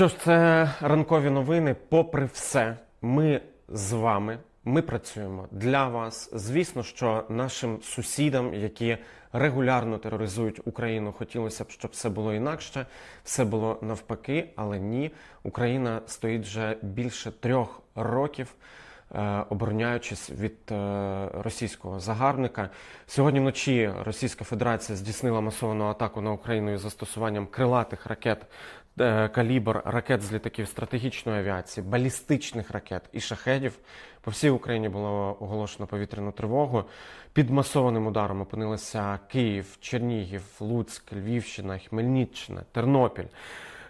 Що ж, це ранкові новини. Попри все, ми з вами. Ми працюємо для вас. Звісно, що нашим сусідам, які регулярно тероризують Україну, хотілося б, щоб все було інакше, все було навпаки, але ні. Україна стоїть вже більше трьох років. е, Обороняючись від е, російського загарбника, сьогодні вночі Російська Федерація здійснила масовану атаку на Україну із застосуванням крилатих ракет калібр, ракет з літаків стратегічної авіації, балістичних ракет і шахедів. По всій Україні було оголошено повітряну тривогу. Під масованим ударом опинилися Київ, Чернігів, Луцьк, Львівщина, Хмельниччина, Тернопіль.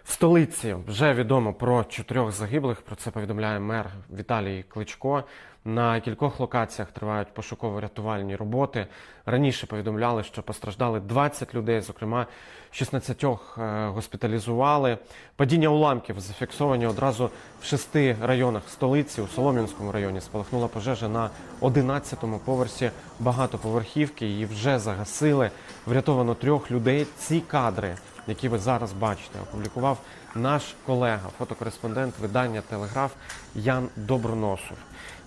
В столиці вже відомо про чотирьох загиблих. Про це повідомляє мер Віталій Кличко. На кількох локаціях тривають пошуково-рятувальні роботи. Раніше повідомляли, що постраждали 20 людей, зокрема 16 е, госпіталізували. Падіння уламків зафіксовані одразу в шести районах столиці. У Солом'янському районі спалахнула пожежа на 11-му поверсі багатоповерхівки. Її вже загасили. Врятовано трьох людей. Ці кадри які ви зараз бачите, опублікував наш колега, фотокореспондент видання Телеграф Ян Доброносов.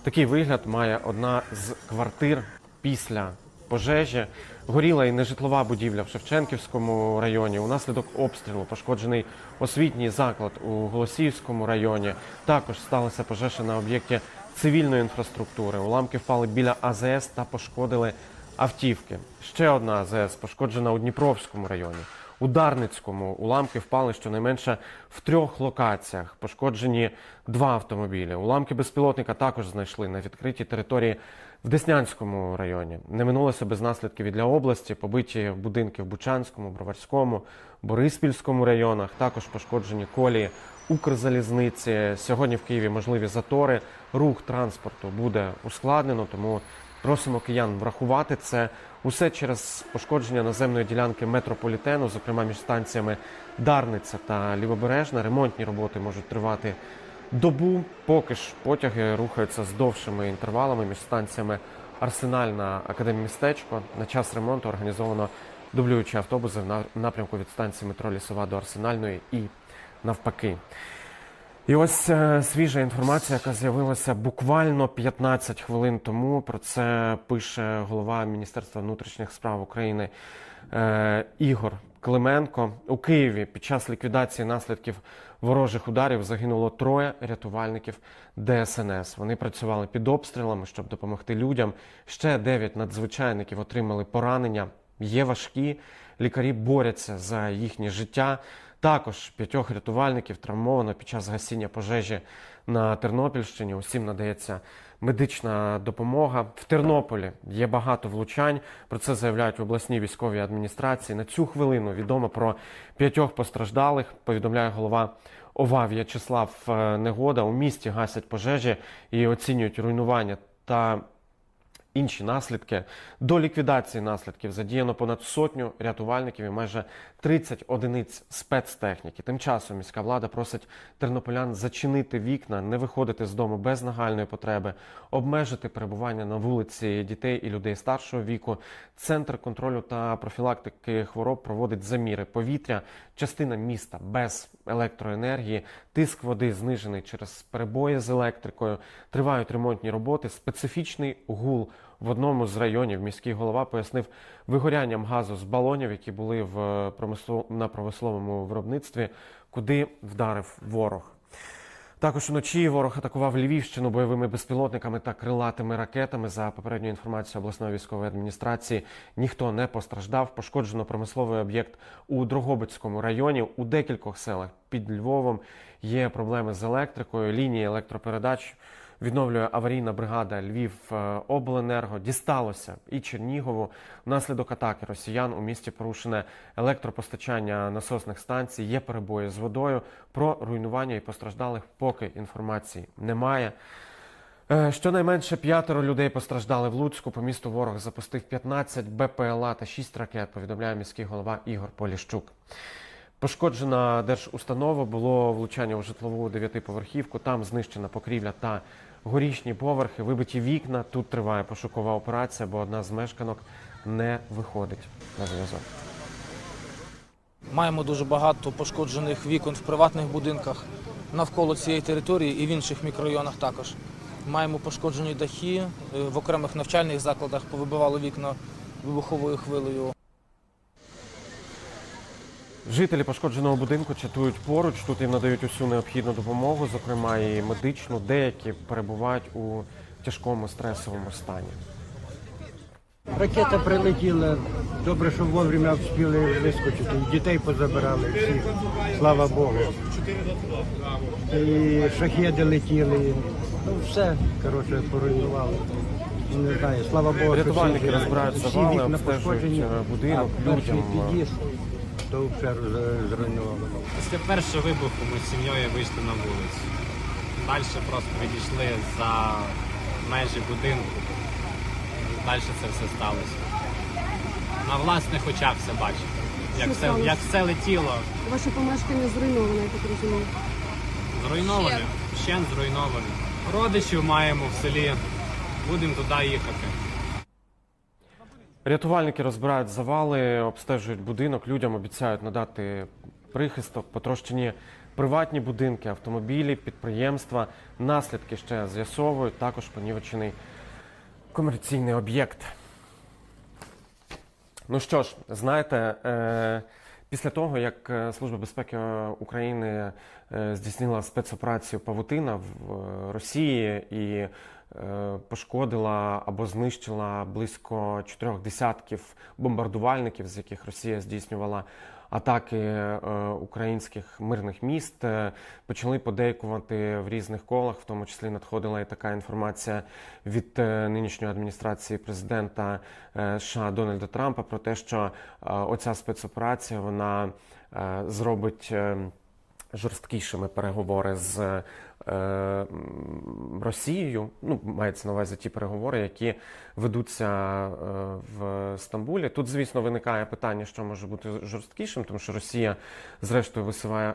Такий вигляд має одна з квартир після пожежі. Горіла і нежитлова будівля в Шевченківському районі. Унаслідок обстрілу пошкоджений освітній заклад у Голосіївському районі. Також сталася пожежа на об'єкті цивільної інфраструктури. Уламки впали біля АЗС та пошкодили автівки. Ще одна АЗС пошкоджена у Дніпровському районі. У Дарницькому уламки впали щонайменше в трьох локаціях. Пошкоджені два автомобілі. Уламки безпілотника також знайшли на відкритій території в Деснянському районі. Не минулося без наслідків і для області. Побиті будинки в Бучанському, Броварському, Бориспільському районах. Також пошкоджені колії Укрзалізниці. Сьогодні в Києві можливі затори. Рух транспорту буде ускладнено, тому Просимо киян врахувати це усе через пошкодження наземної ділянки метрополітену, зокрема між станціями Дарниця та Лівобережна. Ремонтні роботи можуть тривати добу. Поки ж потяги рухаються з довшими інтервалами між станціями Арсенальна Академмістечко. На час ремонту організовано дублюючі автобуси в напрямку від станції метро Лісова до Арсенальної і навпаки. І ось е, свіжа інформація, яка з'явилася буквально 15 хвилин тому. Про це пише голова Міністерства внутрішніх справ України е, Ігор Клименко. У Києві під час ліквідації наслідків ворожих ударів загинуло троє рятувальників ДСНС. Вони працювали під обстрілами, щоб допомогти людям. Ще дев'ять надзвичайників отримали поранення. Є важкі. Лікарі борються за їхнє життя. Також п'ятьох рятувальників травмовано під час гасіння пожежі на Тернопільщині. Усім надається медична допомога. В Тернополі є багато влучань. Про це заявляють в обласній військовій адміністрації. На цю хвилину відомо про п'ятьох постраждалих. Повідомляє голова ОВА В'ячеслав е, Негода. У місті гасять пожежі і оцінюють руйнування та інші наслідки. До ліквідації наслідків задіяно понад сотню рятувальників і майже 30 одиниць спецтехніки. Тим часом міська влада просить тернополян зачинити вікна, не виходити з дому без нагальної потреби, обмежити перебування на вулиці дітей і людей старшого віку. Центр контролю та профілактики хвороб проводить заміри повітря. Частина міста без електроенергії, тиск води знижений через перебої з електрикою. Тривають ремонтні роботи. Специфічний гул в одному з районів міський голова пояснив вигорянням газу з балонів, які були в промислов... на промисловому виробництві, куди вдарив ворог. Також вночі ворог атакував Львівщину бойовими безпілотниками та крилатими ракетами. За попередньою інформацією обласної військової адміністрації ніхто не постраждав. Пошкоджено промисловий об'єкт у Дрогобицькому районі. У декількох селах під Львовом є проблеми з електрикою. Лінії електропередач відновлює аварійна бригада Львів обленерго. Дісталося і Чернігову. Внаслідок атаки росіян у місті порушене електропостачання насосних станцій. Є перебої з водою. Про руйнування і постраждалих поки інформації немає. Е, Щонайменше п'ятеро людей постраждали в Луцьку. По місту ворог запустив 15 БПЛА та 6 ракет. Повідомляє міський голова Ігор Поліщук. Пошкоджена держустанова було влучання у житлову дев'ятиповерхівку. Там знищена покрівля та горішні поверхи, вибиті вікна. Тут триває пошукова операція, бо одна з мешканок не виходить на зв'язок. Маємо дуже багато пошкоджених вікон в приватних будинках навколо цієї території і в інших мікрорайонах також. Маємо пошкоджені дахи е, в окремих навчальних закладах, повибивало вікна вибуховою хвилею. Жителі пошкодженого будинку чатують поруч. Тут їм надають усю необхідну допомогу, зокрема і медичну. Деякі перебувають у тяжкому стресовому стані. Ракета прилетіла. Добре, що вовремя встигли вискочити. Дітей позабирали всіх. Слава Богу. І шахеди летіли. Ну все, коротше, поруйнували. Ну, Не знаю, слава Богу. Рятувальники всі- розбирають всі вікна обстежують, е, будинок, людям, то все зруйновано. Після першого вибуху ми з сім'єю вийшли на вулицю. Далі просто відійшли за межі будинку. Далі це все сталося. На власних очах все бачив. Як все, сталося? як все летіло, Ваше помешкання зруйноване, я так розумію. зруйноване, ще зруйноване. Родичів маємо в селі, будемо туди їхати. Рятувальники розбирають завали, обстежують будинок, людям обіцяють надати прихисток, потрощені приватні будинки, автомобілі, підприємства. Наслідки ще з'ясовують. Також понівечений комерційний об'єкт. Ну що ж, знаєте, е, після того, як е, Служба безпеки України е, здійснила спецоперацію Павутина в Росії і пошкодила або знищила близько чотирьох десятків бомбардувальників, з яких Росія здійснювала атаки е, українських мирних міст, е, почали подейкувати в різних колах, в тому числі надходила і така інформація від е, нинішньої адміністрації президента е, США Дональда Трампа про те, що е, оця спецоперація вона е, зробить. е, Жорсткішими переговори з е, Росією, ну мається на увазі ті переговори, які ведуться е, в Стамбулі. Тут, звісно, виникає питання, що може бути жорсткішим, тому що Росія, зрештою, висуває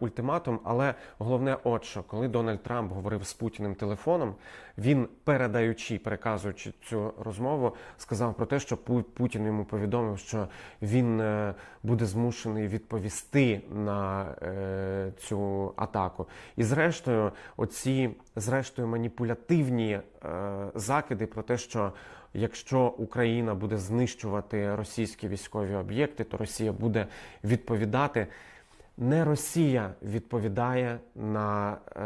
ультиматум. Але головне, от що, коли Дональд Трамп говорив з Путіним телефоном, він передаючи, переказуючи цю розмову, сказав про те, що Путін йому повідомив, що він е, буде змушений відповісти на е, цю атаку. І зрештою, оці зрештою маніпулятивні е, закиди про те, що якщо Україна буде знищувати російські військові об'єкти, то Росія буде відповідати. Не Росія відповідає на е,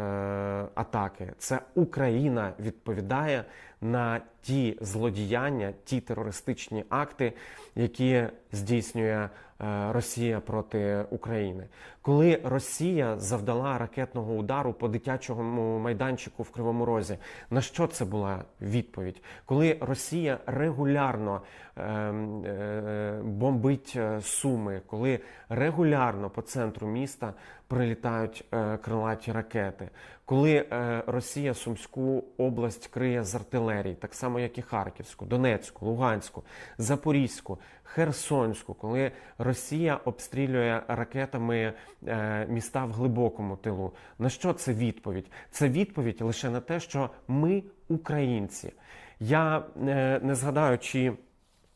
атаки, це Україна відповідає на ті злодіяння, ті терористичні акти, які здійснює Росія проти України. Коли Росія завдала ракетного удару по дитячому майданчику в Кривому Розі, на що це була відповідь? Коли Росія регулярно е, е, бомбить е, Суми, коли регулярно по центру міста прилітають е, крилаті ракети, коли е, Росія Сумську область криє з артилерії, так само як і Харківську, Донецьку, Луганську, Запорізьку, Херсонську, коли Росія обстрілює ракетами е, міста в глибокому тилу. На що це відповідь? Це відповідь лише на те, що ми українці. Я не згадаю, чи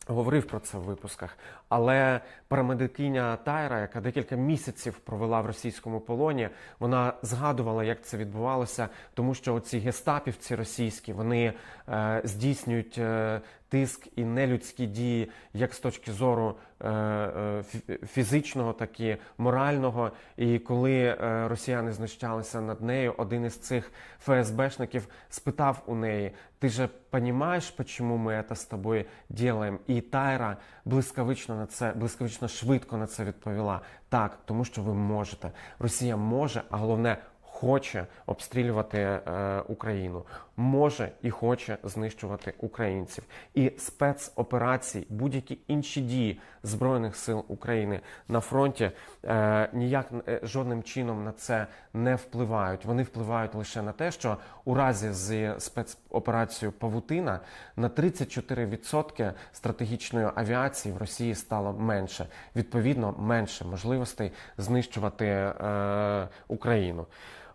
говорив про це в випусках, але парамедикиня Тайра, яка декілька місяців провела в російському полоні, вона згадувала, як це відбувалося, тому що оці гестапівці російські вони е, здійснюють е, тиск і нелюдські дії, як з точки зору е, е, фізичного, так і морального. І коли е, росіяни знущалися над нею, один із цих ФСБшників спитав у неї: Ти же розумієш, чому ми це з тобою робимо? І Тайра блискавично на це, блискавично швидко на це відповіла. Так, тому що ви можете. Росія може, а головне. Хоче обстрілювати е, Україну, може і хоче знищувати українців. І спецоперації, будь-які інші дії збройних сил України на фронті е, ніяк е, жодним чином на це не впливають. Вони впливають лише на те, що у разі з спецоперацією Павутина на 34% стратегічної авіації в Росії стало менше. Відповідно, менше можливостей знищувати е, Україну.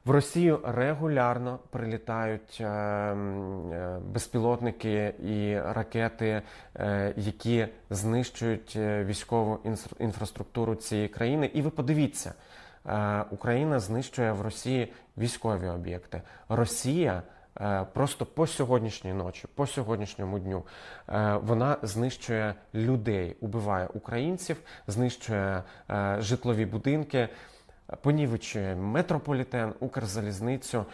В Росію регулярно прилітають е, е, безпілотники і ракети, е, які знищують військову інфраструктуру цієї країни. І ви подивіться, Україна знищує в Росії військові об'єкти. Росія. Просто по сьогоднішній ночі, по сьогоднішньому дню, вона знищує людей, убиває українців, знищує житлові будинки, понівечує метрополітен, Укрзалізницю,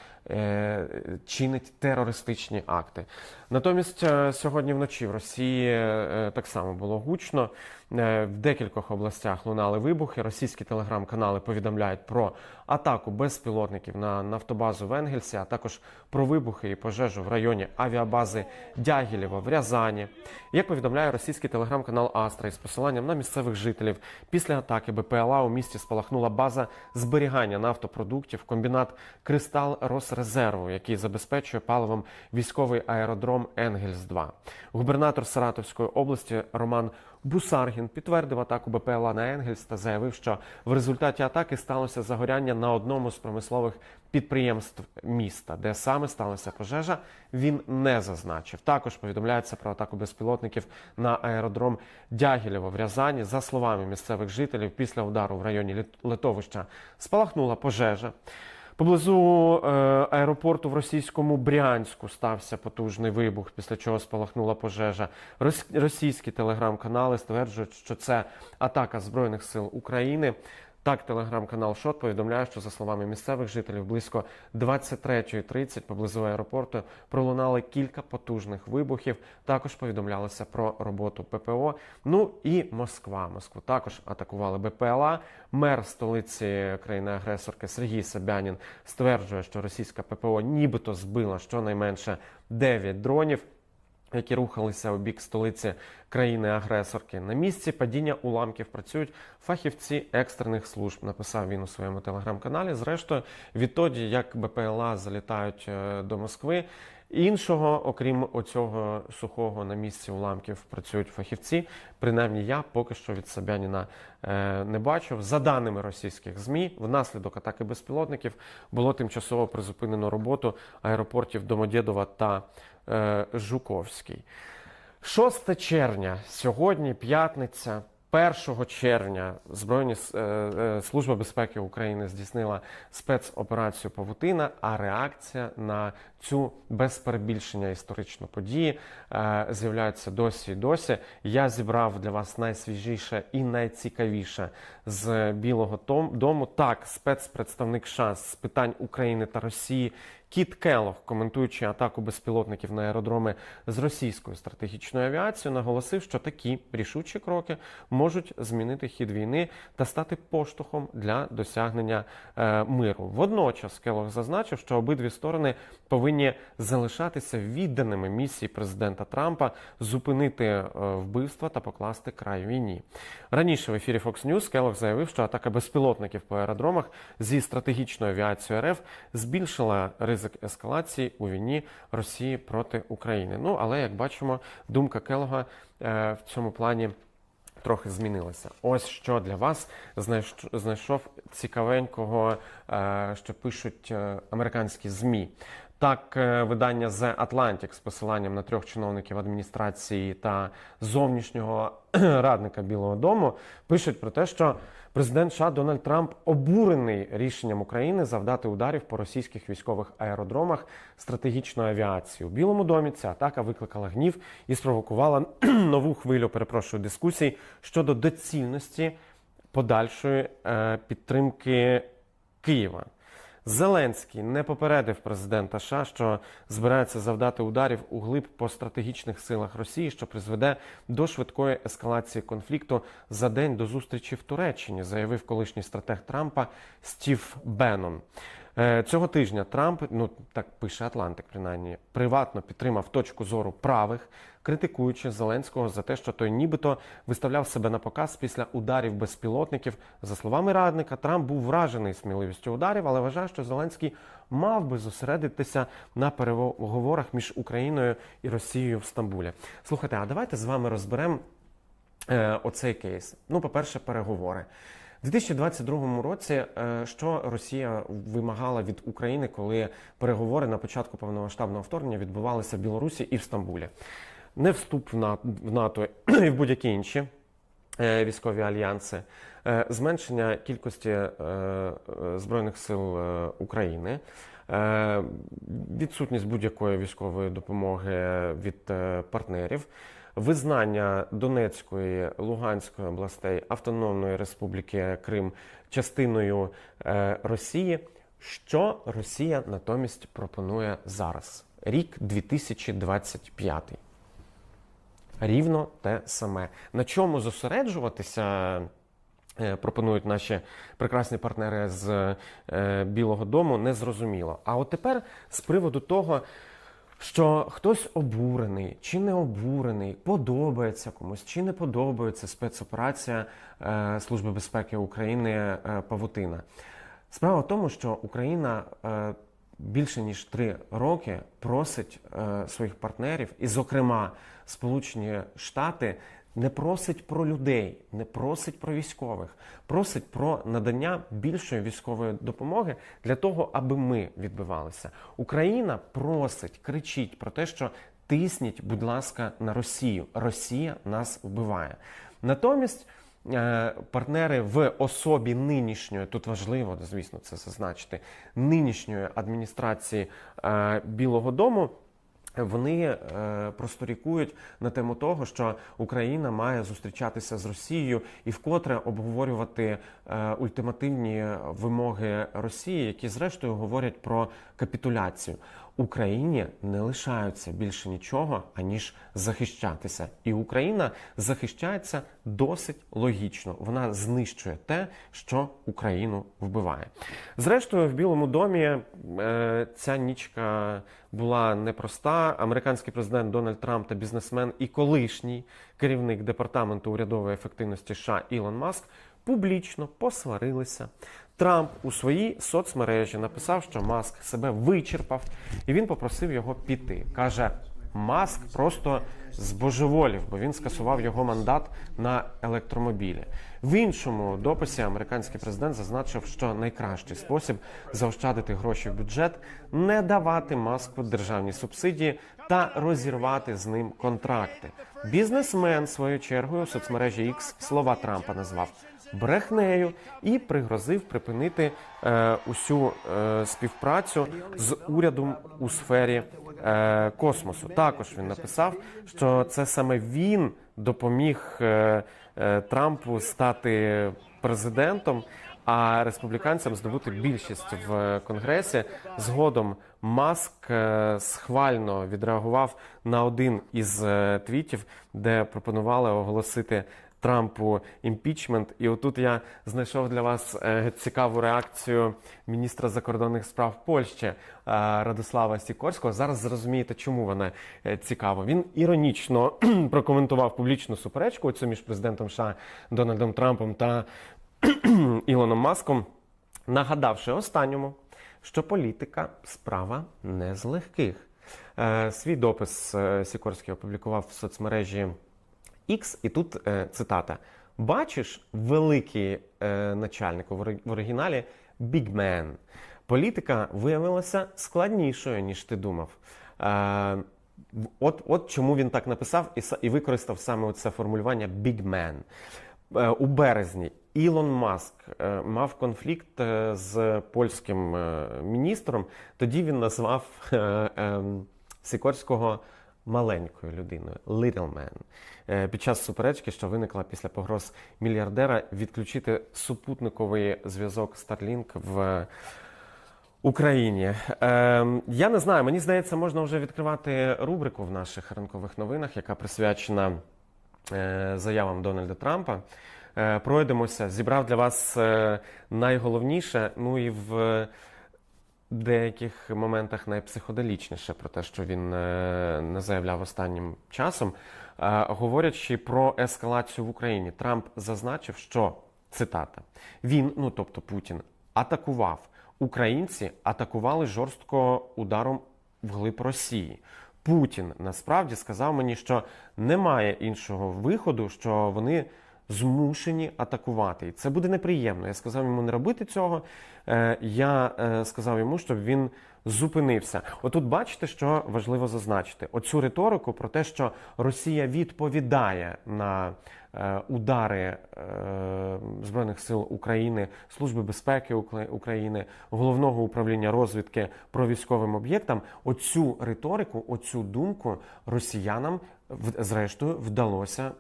чинить терористичні акти. Натомість е, сьогодні вночі в Росії е, так само було гучно. Е, В декількох областях лунали вибухи. Російські телеграм-канали повідомляють про атаку безпілотників на нафтобазу в Енгельсі, а також про вибухи і пожежу в районі авіабази Дягілєва в Рязані. Як повідомляє російський телеграм-канал Астра із посиланням на місцевих жителів, після атаки БПЛА у місті спалахнула база зберігання нафтопродуктів, комбінат Кристал Росрезерву, який забезпечує паливом військовий аеродром Енгельс 2 Губернатор Саратовської області Роман Бусаргін підтвердив атаку БПЛА на Енгельс та заявив, що в результаті атаки сталося загоряння на одному з промислових підприємств міста, де саме сталася пожежа. Він не зазначив. Також повідомляється про атаку безпілотників на аеродром Дягілєво в Рязані. За словами місцевих жителів, після удару в районі литовища спалахнула пожежа. Поблизу е, аеропорту в російському Брянську стався потужний вибух, після чого спалахнула пожежа. Рос- російські телеграм-канали стверджують, що це атака Збройних сил України. Так, телеграм-канал Шот повідомляє, що за словами місцевих жителів, близько 23.30 поблизу аеропорту пролунали кілька потужних вибухів. Також повідомлялося про роботу ППО. Ну і Москва. Москву також атакували БПЛА. Мер столиці країни-агресорки Сергій Собянін стверджує, що російська ППО нібито збила щонайменше 9 дронів які рухалися у бік столиці країни-агресорки. На місці падіння уламків працюють фахівці екстрених служб. Написав він у своєму телеграм-каналі. Зрештою, відтоді, як БПЛА залітають е, до Москви. Іншого, окрім оцього сухого на місці уламків, працюють фахівці. Принаймні, я поки що від Собяніна е, не бачив. За даними російських змі, внаслідок атаки безпілотників було тимчасово призупинено роботу аеропортів Домодєдова та е, Жуковський. 6 червня, сьогодні п'ятниця. 1 червня Збройні е, Служба безпеки України здійснила спецоперацію Павутина. А реакція на цю без перебільшення історичну подію е, з'являється досі і досі. Я зібрав для вас найсвіжіше і найцікавіше з Білого дому. Так, спецпредставник США з питань України та Росії Кіт Келох, коментуючи атаку безпілотників на аеродроми з російською стратегічною авіацією, наголосив, що такі рішучі кроки можуть змінити хід війни та стати поштовхом для досягнення е, миру. Водночас Келох зазначив, що обидві сторони повинні залишатися відданими місії президента Трампа зупинити е, вбивства та покласти край війні. Раніше в ефірі Fox News Келох заявив, що атака безпілотників по аеродромах зі стратегічною авіацією РФ збільшила ризик ескалації у війні Росії проти України. Ну але як бачимо, думка Келога е, в цьому плані. Трохи змінилася. Ось що для вас знайшов цікавенького, е, що пишуть американські змі. Так, е, видання The Atlantic з посиланням на трьох чиновників адміністрації та зовнішнього радника Білого Дому пишуть про те, що президент США Дональд Трамп обурений рішенням України завдати ударів по російських військових аеродромах стратегічної авіації. У Білому домі ця атака викликала гнів і спровокувала нову хвилю, перепрошую, дискусій щодо доцільності подальшої е, підтримки Києва. Зеленський не попередив президента США, що збирається завдати ударів у глиб по стратегічних силах Росії, що призведе до швидкої ескалації конфлікту за день до зустрічі в Туреччині, заявив колишній стратег Трампа Стів Беннон. Е, Цього тижня Трамп, ну так пише Атлантик, принаймні, приватно підтримав точку зору правих, критикуючи Зеленського за те, що той нібито виставляв себе на показ після ударів безпілотників. За словами радника, Трамп був вражений сміливістю ударів, але вважає, що Зеленський мав би зосередитися на переговорах між Україною і Росією в Стамбулі. Слухайте, а давайте з вами розберемо е, оцей кейс. Ну, по-перше, переговори. У 2022 році е, що Росія вимагала від України, коли переговори на початку повномасштабного вторгнення відбувалися в Білорусі і в Стамбулі? Не вступ в На- в НАТО і в будь-які інші е, військові альянси, е, зменшення кількості збройних сил України, відсутність будь-якої військової допомоги від партнерів. Визнання Донецької, Луганської областей Автономної Республіки Крим частиною е, Росії. Що Росія натомість пропонує зараз? Рік 2025. Рівно те саме. На чому зосереджуватися е, пропонують наші прекрасні партнери з е, Білого Дому, не зрозуміло. А от тепер з приводу того, що хтось обурений чи не обурений, подобається комусь чи не подобається спецоперація е, Служби безпеки України е, Павутина. Справа в тому, що Україна е, більше ніж три роки просить е, своїх партнерів, і, зокрема, Сполучені Штати. Не просить про людей, не просить про військових, просить про надання більшої військової допомоги для того, аби ми відбивалися. Україна просить, кричить про те, що тисніть, будь ласка, на Росію. Росія нас вбиває. Натомість е, партнери в особі нинішньої, тут важливо, звісно, це зазначити, нинішньої адміністрації е, Білого Дому. Вони е, просторікують на тему того, що Україна має зустрічатися з Росією і вкотре обговорювати е, ультимативні вимоги Росії, які зрештою говорять про капітуляцію. Україні не лишаються більше нічого аніж захищатися, і Україна захищається досить логічно. Вона знищує те, що Україну вбиває. Зрештою, в Білому домі е, ця нічка була непроста. Американський президент Дональд Трамп та бізнесмен і колишній керівник департаменту урядової ефективності США Ілон Маск публічно посварилися. Трамп у своїй соцмережі написав, що Маск себе вичерпав, і він попросив його піти. каже. Маск просто збожеволів, бо він скасував його мандат на електромобілі. В іншому дописі американський президент зазначив, що найкращий спосіб заощадити гроші в бюджет не давати маску державні субсидії та розірвати з ним контракти. Бізнесмен своєю чергою у соцмережі X слова Трампа назвав брехнею і пригрозив припинити е, усю е, співпрацю з урядом у сфері е, космосу. Також він написав, що це саме він допоміг е, е, Трампу стати президентом. А республіканцям здобути більшість в конгресі. Згодом Маск е, схвально відреагував на один із е, твітів, де пропонували оголосити Трампу імпічмент. І отут я знайшов для вас е, цікаву реакцію міністра закордонних справ Польщі е, Радослава Сікорського. Зараз зрозумієте, чому вона е, цікава. Він іронічно прокоментував публічну суперечку цю між президентом США Дональдом Трампом та Ілоном Маском, нагадавши останньому, що політика справа не з легких. Свій допис Сікорський опублікував в соцмережі X, і тут е, цитата: Бачиш, великий е, начальник в оригіналі Big Man. Політика виявилася складнішою, ніж ти думав. Е, От, от чому він так написав і, і використав саме це формулювання Big Man. Е, У березні Ілон Маск е, мав конфлікт е, з польським е, міністром. Тоді він назвав е, е, Сікорського маленькою людиною, little man. Е, Під час суперечки, що виникла після погроз мільярдера, відключити супутниковий зв'язок Starlink в Україні. Е, я не знаю, мені здається, можна вже відкривати рубрику в наших ранкових новинах, яка присвячена е, заявам Дональда Трампа. Е, пройдемося, зібрав для вас е, найголовніше, ну і в деяких моментах найпсиходелічніше про те, що він е, не заявляв останнім часом. Е, говорячи про ескалацію в Україні, Трамп зазначив, що цитата: він, ну тобто Путін, атакував. Українці атакували жорстко ударом вглиб Росії. Путін насправді сказав мені, що немає іншого виходу, що вони змушені атакувати. І це буде неприємно. Я сказав йому не робити цього. Е, Я е, сказав йому, щоб він зупинився. Отут бачите, що важливо зазначити: оцю риторику про те, що Росія відповідає на е, удари Збройних сил України, Служби безпеки України, головного управління розвідки про військовим об'єктам. Оцю риторику, оцю думку росіянам зрештою вдалося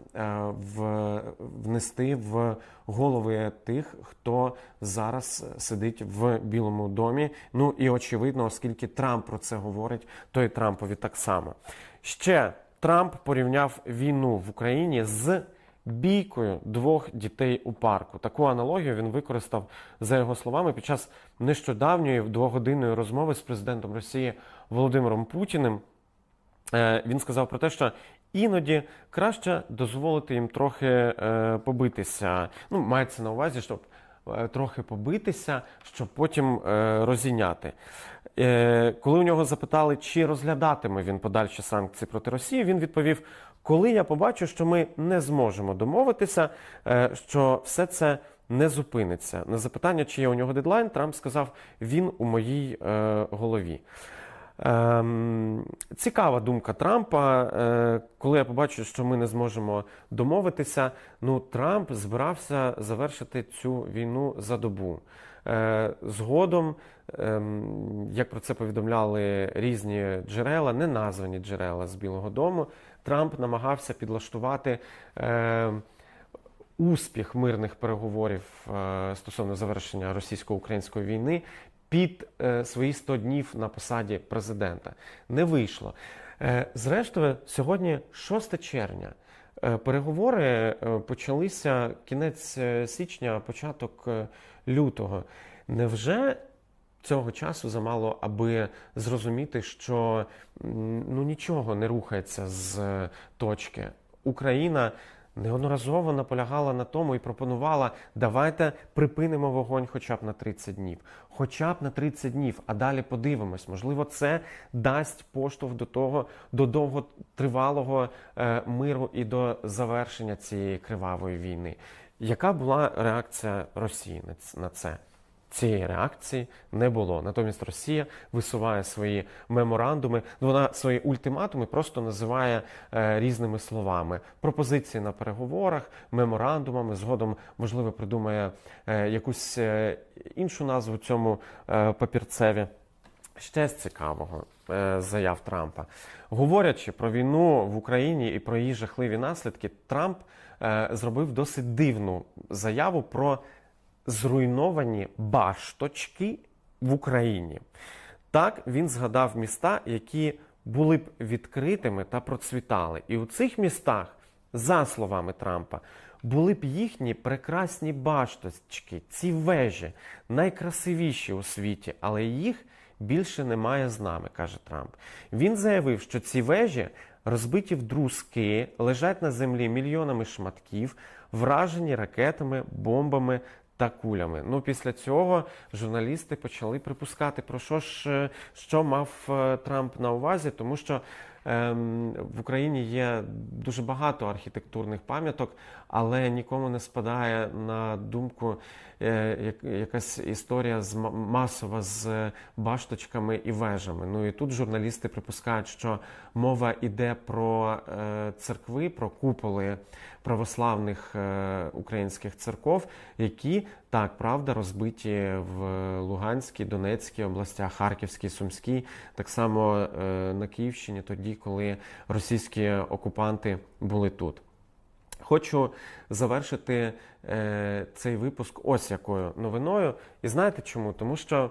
внести в голови тих, хто зараз сидить в Білому домі. Ну і очевидно, оскільки Трамп про це говорить, то і Трампові так само. Ще Трамп порівняв війну в Україні з бійкою двох дітей у парку. Таку аналогію він використав за його словами під час нещодавньої двогодинної розмови з президентом Росії Володимиром Путіним. Е, Він сказав про те, що іноді краще дозволити їм трохи е, побитися. Ну, мається на увазі, щоб трохи побитися, щоб потім е, розійняти. Е, Коли у нього запитали, чи розглядатиме він подальші санкції проти Росії, він відповів: коли я побачу, що ми не зможемо домовитися, е, що все це не зупиниться. На запитання, чи є у нього дедлайн, Трамп сказав: він у моїй е, голові. Ем, цікава думка Трампа. Е, коли я побачу, що ми не зможемо домовитися, ну Трамп збирався завершити цю війну за добу. Е, згодом, ем, як про це повідомляли різні джерела, не названі джерела з Білого Дому, Трамп намагався підлаштувати. Е, Успіх мирних переговорів е, стосовно завершення російсько-української війни під е, свої 100 днів на посаді президента. Не вийшло. Е, Зрештою, сьогодні 6 червня. Е, Переговори почалися кінець січня, початок лютого. Невже цього часу замало, аби зрозуміти, що ну нічого не рухається з точки? Україна неодноразово наполягала на тому і пропонувала: давайте припинимо вогонь хоча б на 30 днів, хоча б на 30 днів, а далі подивимось. Можливо, це дасть поштовх до того, до довготривалого е, миру і до завершення цієї кривавої війни. Яка була реакція Росії на це? Цієї реакції не було. Натомість Росія висуває свої меморандуми, вона свої ультиматуми просто називає е, різними словами: пропозиції на переговорах, меморандумами. Згодом, можливо, придумає е, якусь е, іншу назву цьому е, папірцеві. Ще з цікавого е, заяв Трампа. Говорячи про війну в Україні і про її жахливі наслідки, Трамп е, зробив досить дивну заяву про зруйновані башточки в Україні. Так він згадав міста, які були б відкритими та процвітали. І у цих містах, за словами Трампа, були б їхні прекрасні башточки, ці вежі, найкрасивіші у світі, але їх більше немає з нами, каже Трамп. Він заявив, що ці вежі розбиті в друзки, лежать на землі мільйонами шматків, вражені ракетами, бомбами та кулями. Ну, після цього журналісти почали припускати, про що ж е, що мав е, Трамп на увазі, тому що ем, в Україні є дуже багато архітектурних пам'яток, але нікому не спадає на думку е, як- якась історія з масова з башточками і вежами. Ну і тут журналісти припускають, що мова йде про е, церкви, про куполи православних е, українських церков, які так правда розбиті в Луганській, Донецькій областях, Харківській, Сумській, так само на Київщині, тоді, коли російські окупанти були тут. Хочу завершити е, цей випуск ось якою новиною. І знаєте чому? Тому що,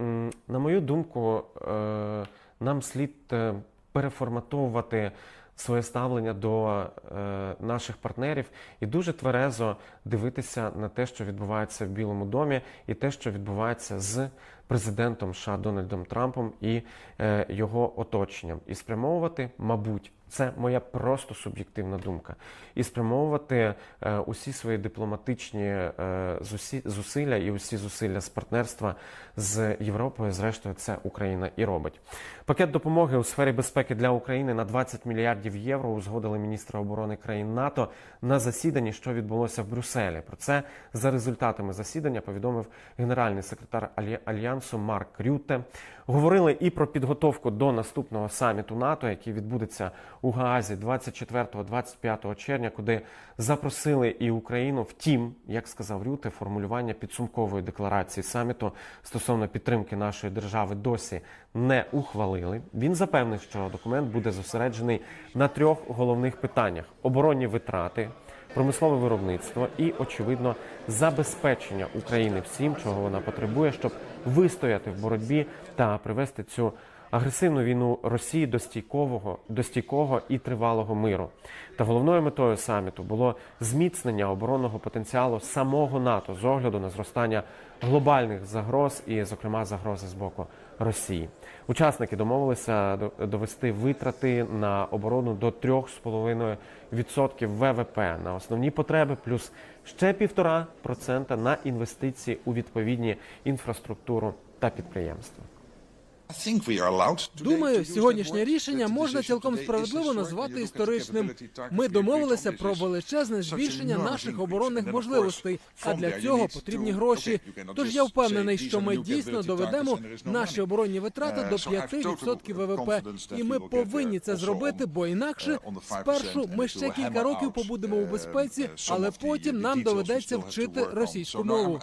м, на мою думку, е, нам слід е, переформатовувати своє ставлення до е, наших партнерів і дуже тверезо дивитися на те, що відбувається в Білому домі, і те, що відбувається з президентом США Дональдом Трампом і е, його оточенням, і спрямовувати, мабуть, Це моя просто суб'єктивна думка. І спрямовувати е, усі свої дипломатичні е, зусі- зусилля і усі зусилля з партнерства з Європою, зрештою, це Україна і робить. Пакет допомоги у сфері безпеки для України на 20 мільярдів євро узгодили міністри оборони країн НАТО на засіданні, що відбулося в Брюсселі. Про це за результатами засідання повідомив генеральний секретар альянсу Марк Рюте. Говорили і про підготовку до наступного саміту НАТО, який відбудеться у Гаазі 24-25 червня, куди запросили і Україну. Втім, як сказав Рюте, формулювання підсумкової декларації саміту стосовно підтримки нашої держави досі не ухвалили. Він запевнив, що документ буде зосереджений на трьох головних питаннях: оборонні витрати, промислове виробництво і, очевидно, забезпечення України всім, чого вона потребує, щоб вистояти в боротьбі та привести цю агресивну війну Росії до стійкового, до стійкого і тривалого миру. Та головною метою саміту було зміцнення оборонного потенціалу самого НАТО з огляду на зростання глобальних загроз і, зокрема, загрози з боку Росії. Учасники домовилися до- довести витрати на оборону до 3,5% ВВП на основні потреби, плюс ще 1,5% на інвестиції у відповідні інфраструктуру та підприємства. Думаю, сьогоднішнє рішення можна цілком справедливо назвати історичним. Ми домовилися про величезне збільшення наших оборонних можливостей, а для цього потрібні гроші. Тож я впевнений, що ми дійсно доведемо наші оборонні витрати до 5% ВВП, і ми повинні це зробити, бо інакше спершу ми ще кілька років побудемо у безпеці, але потім нам доведеться вчити російську мову.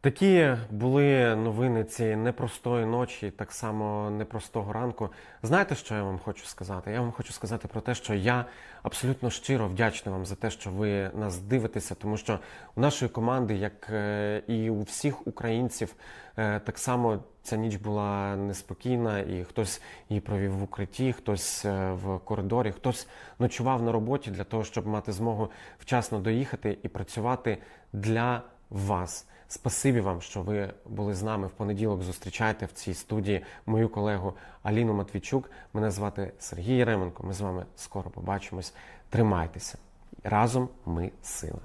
Такі були новини цієї непростої ночі, так само непростого ранку. Знаєте, що я вам хочу сказати? Я вам хочу сказати про те, що я абсолютно щиро вдячний вам за те, що ви нас дивитеся, тому що у нашої команди, як е, і у всіх українців, е, так само ця ніч була неспокійна, і хтось її провів в укритті, хтось е, в коридорі, хтось ночував на роботі для того, щоб мати змогу вчасно доїхати і працювати для вас. Спасибі вам, що ви були з нами в понеділок. Зустрічайте в цій студії мою колегу Аліну Матвійчук. Мене звати Сергій Єременко. Ми з вами скоро побачимось. Тримайтеся разом. Ми сила.